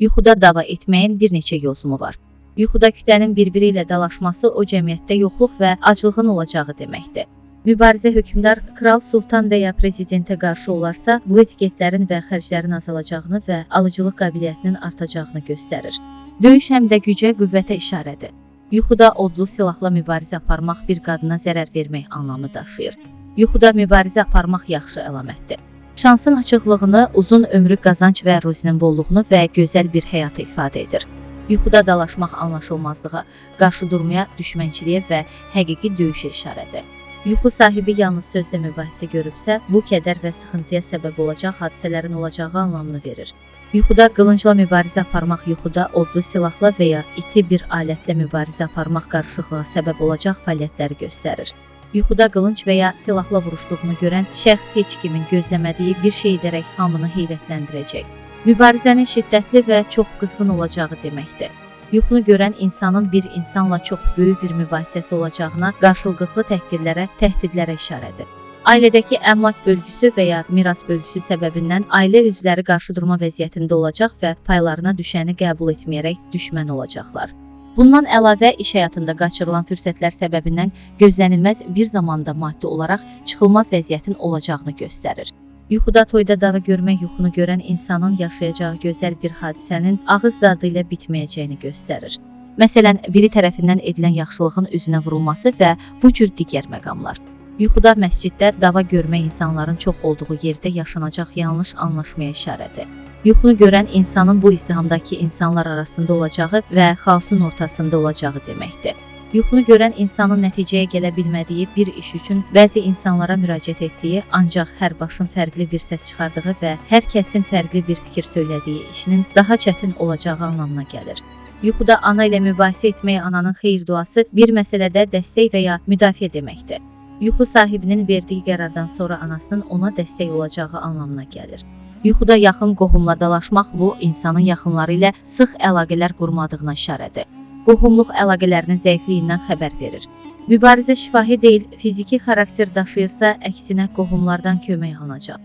Yuxuda dava etməyin bir neçə yozumu var. Yuxuda kütlənin bir-biri ilə dalaşması o cəmiyyətdə yoxluq və aclığın olacağı deməkdir. Mübarizə hökmdar, kral, sultan və ya prezidentə qarşı olarsa, bu etiketlərin və xərclərin azalacağını və alıcılıq qabiliyyətinin artacağını göstərir. Döyüş həm də gücə, qüvvətə işarədir. Yuxuda odlu silahla mübarizə aparmaq bir qadına zərər vermək anlamı daşıyır. Yuxuda mübarizə aparmaq yaxşı əlamətdir. Şansın açıqlığını, uzun ömrü qazanc və ruzinin bolluğunu və gözəl bir həyatı ifadə edir. Yuxuda dalaşmaq anlaşılmazlığa, qarşı durmaya, düşmənçiliyə və həqiqi döyüşə işarədir. Yuxu sahibi yalnız sözlə mübahisə görübsə, bu kədər və sıxıntıya səbəb olacaq hadisələrin olacağı anlamını verir. Yuxuda qılıncla mübarizə aparmaq yuxuda odlu silahla və ya iti bir alətlə mübarizə aparmaq qarışıqlığa səbəb olacaq fəaliyyətləri göstərir. Yuxuda qılınc və ya silahla vuruşduğunu görən şəxs heç kimin gözləmədiyi bir şey edərək hamını heyrətləndirəcək. Mübarizənin şiddətli və çox qızğın olacağı deməkdir. Yuxunu görən insanın bir insanla çox böyük bir mübahisəsi olacağına, qarşılıqlı təhqirlərə, təhdidlərə işarədir. Ailədəki əmlak bölgüsü və ya miras bölgüsü səbəbindən ailə üzvləri qarşıdurma vəziyyətində olacaq və paylarına düşəni qəbul etməyərək düşmən olacaqlar. Bundan əlavə iş həyatında qaçırılan fürsətlər səbəbindən gözlənilməz bir zamanda maddi olaraq çıxılmaz vəziyyətin olacağını göstərir. Yuxuda toyda dava görmək yuxunu görən insanın yaşayacağı gözəl bir hadisənin ağız dadı ilə bitməyəcəyini göstərir. Məsələn, biri tərəfindən edilən yaxşılığın üzünə vurulması və bu cür digər məqamlar. Yuxuda məsciddə dava görmək insanların çox olduğu yerdə yaşanacaq yanlış anlaşmaya işarədir. Yuxunu görən insanın bu izdihamdakı insanlar arasında olacağı və xaosun ortasında olacağı deməkdir. Yuxunu görən insanın nəticəyə gələ bilmədiyi bir iş üçün bəzi insanlara müraciət etdiyi, ancaq hər başın fərqli bir səs çıxardığı və hər kəsin fərqli bir fikir söylədiyi işinin daha çətin olacağı anlamına gəlir. Yuxuda ana ilə mübahisə etmək ananın xeyir duası bir məsələdə dəstək və ya müdafiə deməkdir. Yuxu sahibinin verdiyi qərardan sonra anasının ona dəstək olacağı anlamına gəlir. Yuxuda yaxın qohumla dalaşmaq bu insanın yaxınları ilə sıx əlaqələr qurmadığına işarədir. Qohumluq əlaqələrinin zəifliyindən xəbər verir. Mübarizə şifahi deyil, fiziki xarakter daşıyırsa, əksinə qohumlardan kömək alınacaq.